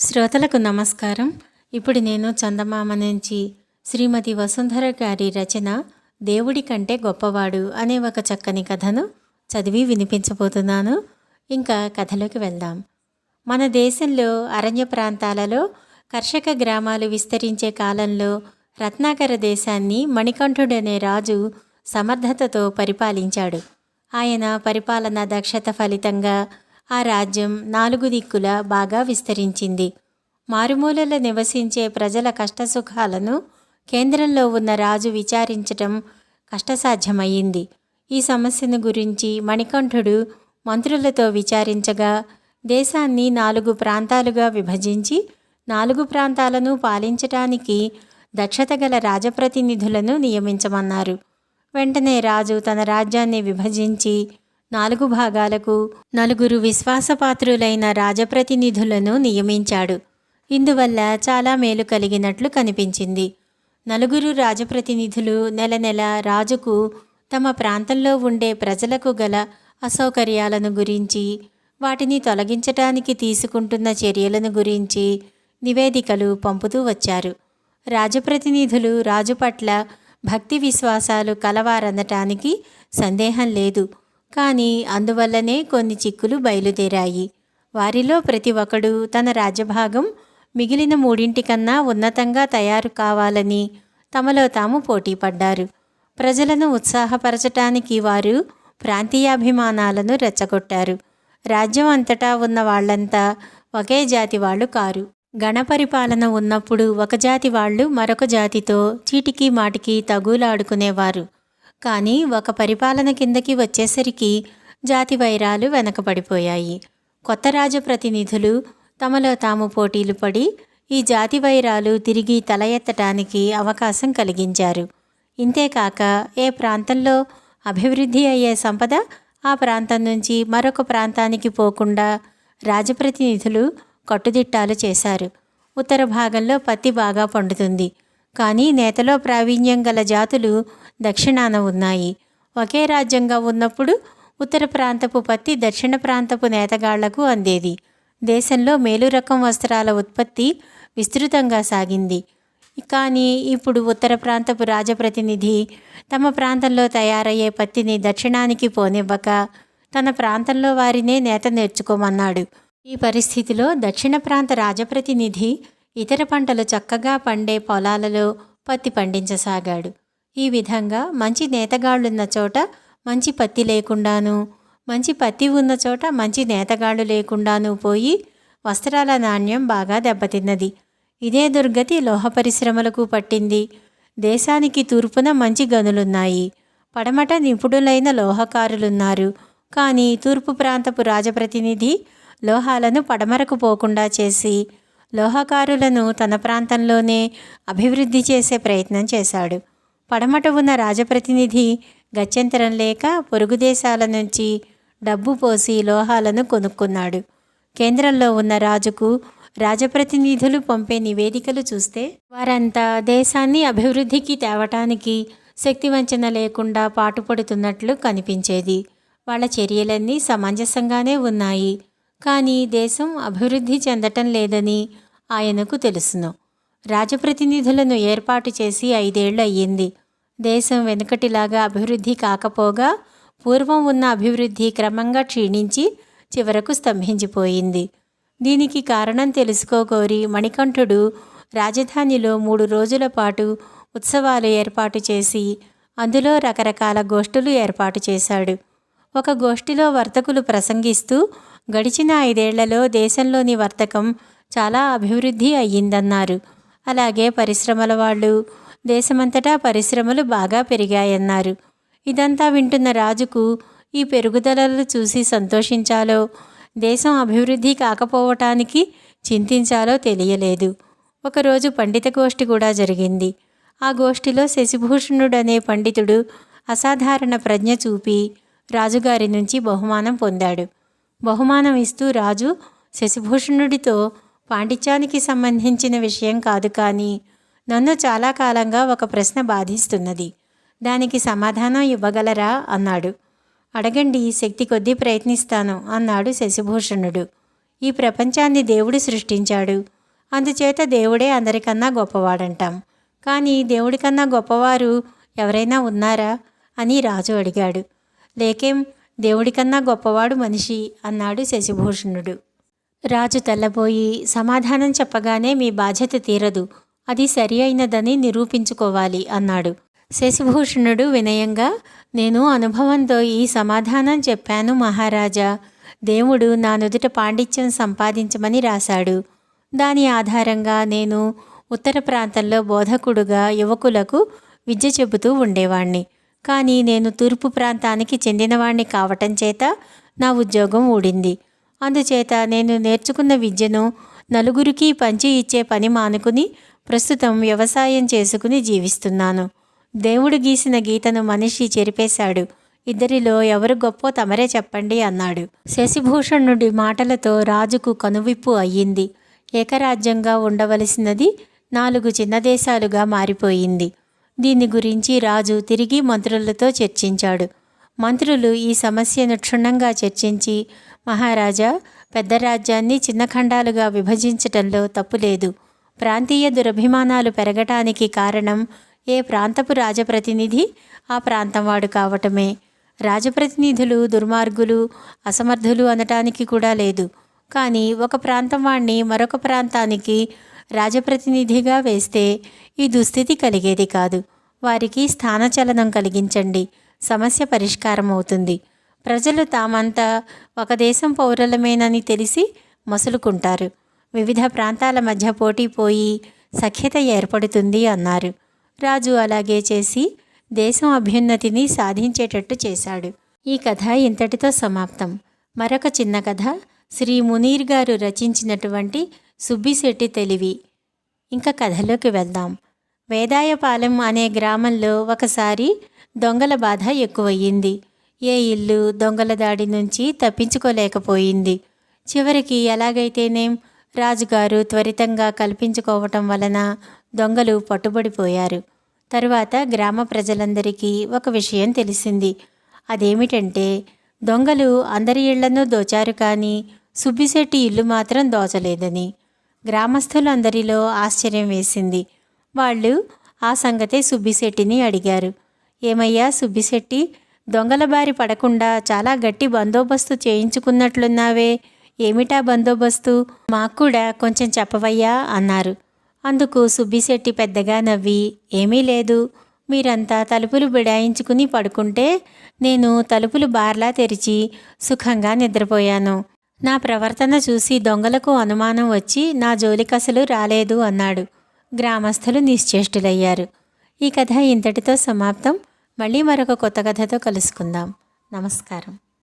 శ్రోతలకు నమస్కారం. ఇప్పుడు నేను చందమామ నుంచి శ్రీమతి వసుంధర గారి రచన దేవుడి కంటే గొప్పవాడు అనే ఒక చక్కని కథను చదివి వినిపించబోతున్నాను. ఇంకా కథలోకి వెళ్దాం. మన దేశంలో అరణ్య ప్రాంతాలలో కర్షక గ్రామాలు విస్తరించే కాలంలో రత్నాకర దేశాన్ని మణికంఠుడనే రాజు సమర్థతతో పరిపాలించాడు. ఆయన పరిపాలన దక్షత ఫలితంగా ఆ రాజ్యం నాలుగు దిక్కుల బాగా విస్తరించింది. మారుమూలల నివసించే ప్రజల కష్టసుఖాలను కేంద్రంలో ఉన్న రాజు విచారించటం కష్టసాధ్యమయ్యింది. ఈ సమస్యను గురించి మణికంఠుడు మంత్రులతో విచారించగా దేశాన్ని నాలుగు ప్రాంతాలుగా విభజించి నాలుగు ప్రాంతాలను పాలించటానికి దక్షత గల రాజప్రతినిధులను నియమించమన్నారు. వెంటనే రాజు తన రాజ్యాన్ని విభజించి నాలుగు భాగాలకు నలుగురు విశ్వాసపాత్రులైన రాజప్రతినిధులను నియమించాడు. ఇందువల్ల చాలా మేలు కలిగినట్లు కనిపించింది. నలుగురు రాజప్రతినిధులు నెల నెల రాజుకు తమ ప్రాంతంలో ఉండే ప్రజలకు గల అసౌకర్యాలను గురించి వాటిని తొలగించటానికి తీసుకుంటున్న చర్యలను గురించి నివేదికలు పంపుతూ వచ్చారు. రాజప్రతినిధులు రాజు పట్ల భక్తి విశ్వాసాలు కలవారనటానికి సందేహం లేదు. కానీ అందువల్లనే కొన్ని చిక్కులు బయలుదేరాయి. వారిలో ప్రతి ఒక్కడు తన రాజ్యభాగం మిగిలిన మూడింటికన్నా ఉన్నతంగా తయారు కావాలని తమలో తాము పోటీపడ్డారు. ప్రజలను ఉత్సాహపరచటానికి వారు ప్రాంతీయాభిమానాలను రెచ్చగొట్టారు. రాజ్యం అంతటా ఉన్న వాళ్ళంతా ఒకే జాతి వాళ్ళు కారు. గణపరిపాలన ఉన్నప్పుడు ఒక జాతి వాళ్ళు మరొక జాతితో చీటికి మాటికి తగులాడుకునేవారు. కానీ ఒక పరిపాలన కిందకి వచ్చేసరికి జాతి వైరాలు వెనకబడిపోయాయి. కొత్త రాజప్రతినిధులు తమలో తాము పోటీలు పడి ఈ జాతి వైరాలు తిరిగి తల ఎత్తటానికి అవకాశం కలిగించారు. ఇంతేకాక ఏ ప్రాంతంలో అభివృద్ధి అయ్యే సంపద ఆ ప్రాంతం నుంచి మరొక ప్రాంతానికి పోకుండా రాజప్రతినిధులు కట్టుదిట్టాలు చేశారు. ఉత్తర భాగంలో పత్తి బాగా పండుతుంది. కానీ నేతలో ప్రావీణ్యం గల జాతులు దక్షిణాన ఉన్నాయి. ఒకే రాజ్యంగా ఉన్నప్పుడు ఉత్తర ప్రాంతపు పత్తి దక్షిణ ప్రాంతపు నేతగాళ్ళకు అందేది. దేశంలో మేలు రకం వస్త్రాల ఉత్పత్తి విస్తృతంగా సాగింది. కానీ ఇప్పుడు ఉత్తర ప్రాంతపు రాజప్రతినిధి తమ ప్రాంతంలో తయారయ్యే పత్తిని దక్షిణానికి పోనివ్వక తన ప్రాంతంలో వారినే నేత నేర్చుకోమన్నాడు. ఈ పరిస్థితిలో దక్షిణ ప్రాంత రాజప్రతినిధి ఇతర పంటలు చక్కగా పండే పొలాలలో పత్తి పండించసాగాడు. ఈ విధంగా మంచి నేతగాళ్ళున్న చోట మంచి పత్తి లేకుండాను మంచి పత్తి ఉన్న చోట మంచి నేతగాళ్ళు లేకుండాను పోయి వస్త్రాల నాణ్యం బాగా దెబ్బతిన్నది. ఇదే దుర్గతి లోహ పరిశ్రమలకు పట్టింది. దేశానికి తూర్పున మంచి గనులున్నాయి. పడమట నిపుణులైన లోహకారులున్నారు. కానీ తూర్పు ప్రాంతపు రాజప్రతినిధి లోహాలను పడమరకు పోకుండా చేసి లోహకారులను తన ప్రాంతంలోనే అభివృద్ధి చేసే ప్రయత్నం చేశాడు. పడమట ఉన్న రాజప్రతినిధి గత్యంతరం లేక పొరుగు దేశాల నుంచి డబ్బు పోసి లోహాలను కొనుక్కున్నాడు. కేంద్రంలో ఉన్న రాజుకు రాజప్రతినిధులు పంపే నివేదికలు చూస్తే వారంతా దేశాన్ని అభివృద్ధికి తేవటానికి శక్తివంచన లేకుండా పాటుపడుతున్నట్లు కనిపించేది. వాళ్ళ చర్యలన్నీ సమంజసంగానే ఉన్నాయి. కానీ దేశం అభివృద్ధి చెందటం లేదని ఆయనకు తెలుసును. రాజప్రతినిధులను ఏర్పాటు చేసి ఐదేళ్ళు అయ్యింది. దేశం వెనుకటిలాగా అభివృద్ధి కాకపోగా పూర్వం ఉన్న అభివృద్ధి క్రమంగా క్షీణించి చివరకు స్తంభించిపోయింది. దీనికి కారణం తెలుసుకోగోరి మణికంఠుడు రాజధానిలో మూడు రోజుల పాటు ఉత్సవాలు ఏర్పాటు చేసి అందులో రకరకాల గోష్ఠులు ఏర్పాటు చేశాడు. ఒక గోష్ఠిలో వర్తకులు ప్రసంగిస్తూ గడిచిన ఐదేళ్ళలో దేశంలోని వర్తకం చాలా అభివృద్ధి అయ్యిందన్నారు. అలాగే పరిశ్రమల వాళ్ళు దేశమంతటా పరిశ్రమలు బాగా పెరిగాయన్నారు. ఇదంతా వింటున్న రాజుకు ఈ పెరుగుదలలు చూసి సంతోషించాలో దేశం అభివృద్ధి కాకపోవటానికి చింతించాలో తెలియలేదు. ఒకరోజు పండిత గోష్ఠి కూడా జరిగింది. ఆ గోష్ఠిలో శశిభూషణుడనే పండితుడు అసాధారణ ప్రజ్ఞ చూపి రాజుగారి నుంచి బహుమానం పొందాడు. బహుమానం ఇస్తూ రాజు శశిభూషణుడితో పాండిత్యానికి సంబంధించిన విషయం కాదు కానీ నన్ను చాలా కాలంగా ఒక ప్రశ్న బాధిస్తున్నది. దానికి సమాధానం ఇవ్వగలరా? అన్నాడు. అడగండి శక్తి కొద్దీ ప్రయత్నిస్తాను అన్నాడు శశిభూషణుడు. ఈ ప్రపంచాన్ని దేవుడు సృష్టించాడు. అందుచేత దేవుడే అందరికన్నా గొప్పవాడంటాం. కానీ దేవుడికన్నా గొప్పవారు ఎవరైనా ఉన్నారా? అని రాజు అడిగాడు. లేకేం దేవుడికన్నా గొప్పవాడు మనిషి అన్నాడు శశిభూషణుడు. రాజు తెల్లబోయి సమాధానం చెప్పగానే మీ బాధ్యత తీరదు. అది సరి అయినదని నిరూపించుకోవాలి అన్నాడు. శశిభూషణుడు వినయంగా నేను అనుభవంతో ఈ సమాధానం చెప్పాను మహారాజా. దేవుడు నా నుదుట పాండిత్యం సంపాదించమని రాశాడు. దాని ఆధారంగా నేను ఉత్తర ప్రాంతంలో బోధకుడుగా యువకులకు విద్య చెబుతూ ఉండేవాణ్ణి. కానీ నేను తూర్పు ప్రాంతానికి చెందినవాణ్ణి కావటం చేత నా ఉద్యోగం ఊడింది. అందుచేత నేను నేర్చుకున్న విద్యను నలుగురికి పంచి ఇచ్చే పని మానుకుని ప్రస్తుతం వ్యవసాయం చేసుకుని జీవిస్తున్నాను. దేవుడు గీసిన గీతను మనిషి చెరిపేశాడు. ఇద్దరిలో ఎవరు గొప్పో తమరే చెప్పండి అన్నాడు. శశిభూషణుడి మాటలతో రాజుకు కనువిప్పు అయ్యింది. ఏకరాజ్యంగా ఉండవలసినది నాలుగు చిన్న దేశాలుగా మారిపోయింది. దీని గురించి రాజు తిరిగి మంత్రులతో చర్చించాడు. మంత్రులు ఈ సమస్యను క్షుణ్ణంగా చర్చించి మహారాజా పెద్ద రాజ్యాన్ని చిన్న ఖండాలుగా విభజించటంలో తప్పులేదు. ప్రాంతీయ దురభిమానాలు పెరగటానికి కారణం ఏ ప్రాంతపు రాజప్రతినిధి? ఆ ప్రాంతం వాడు కావటమే. రాజప్రతినిధులు దుర్మార్గులు అసమర్థులు అనటానికి కూడా లేదు. కానీ ఒక ప్రాంతం వాణ్ణి మరొక ప్రాంతానికి రాజప్రతినిధిగా వేస్తే ఈ దుస్థితి కలిగేది కాదు. వారికి స్థానచలనం కలిగించండి. సమస్య పరిష్కారం అవుతుంది ప్రజలు తామంతా ఒక దేశం పౌరులమేనని తెలిసి మసులుకుంటారు. వివిధ ప్రాంతాల మధ్య పోటీ పోయి సఖ్యత ఏర్పడుతుంది అన్నారు. రాజు అలాగే చేసి దేశం అభ్యున్నతిని సాధించేటట్టు చేశాడు. ఈ కథ ఇంతటితో సమాప్తం. మరొక చిన్న కథ శ్రీ మునీర్ గారు రచించినటువంటి సుబ్బిశెట్టి తెలివి. ఇంకా కథలోకి వెళ్దాం. వేదాయపాలెం అనే గ్రామంలో ఒకసారి దొంగల బాధ ఎక్కువయ్యింది. ఏ ఇల్లు దొంగల దాడి నుంచి తప్పించుకోలేకపోయింది. చివరికి ఎలాగైతేనేం రాజుగారు త్వరితంగా కల్పించుకోవటం వలన దొంగలు పట్టుబడిపోయారు. తరువాత గ్రామ ప్రజలందరికీ ఒక విషయం తెలిసింది. అదేమిటంటే దొంగలు అందరి ఇళ్ళను దోచారు కానీ సుబ్బిశెట్టి ఇల్లు మాత్రం దోచలేదని. గ్రామస్తులందరిలో ఆశ్చర్యం వేసింది. వాళ్ళు ఆ సంగతే సుబ్బిశెట్టిని అడిగారు. ఏమయ్యా సుబ్బిశెట్టి దొంగల బారి పడకుండా చాలా గట్టి బందోబస్తు చేయించుకున్నట్లున్నావే. ఏమిటా బందోబస్తు? మాకు కూడా కొంచెం చెప్పవయ్యా అన్నారు. అందుకు సుబ్బిశెట్టి పెద్దగా నవ్వి ఏమీ లేదు. మీరంతా తలుపులు బిడాయించుకుని పడుకుంటే నేను తలుపులు బార్లా తెరిచి సుఖంగా నిద్రపోయాను. నా ప్రవర్తన చూసి దొంగలకు అనుమానం వచ్చి నా జోలికసలు రాలేదు అన్నాడు. గ్రామస్తులు నిశ్చేష్టులయ్యారు. ఈ కథ ఇంతటితో సమాప్తం. మళ్ళీ మరొక కొత్త కథతో కలుసుకుందాం. నమస్కారం.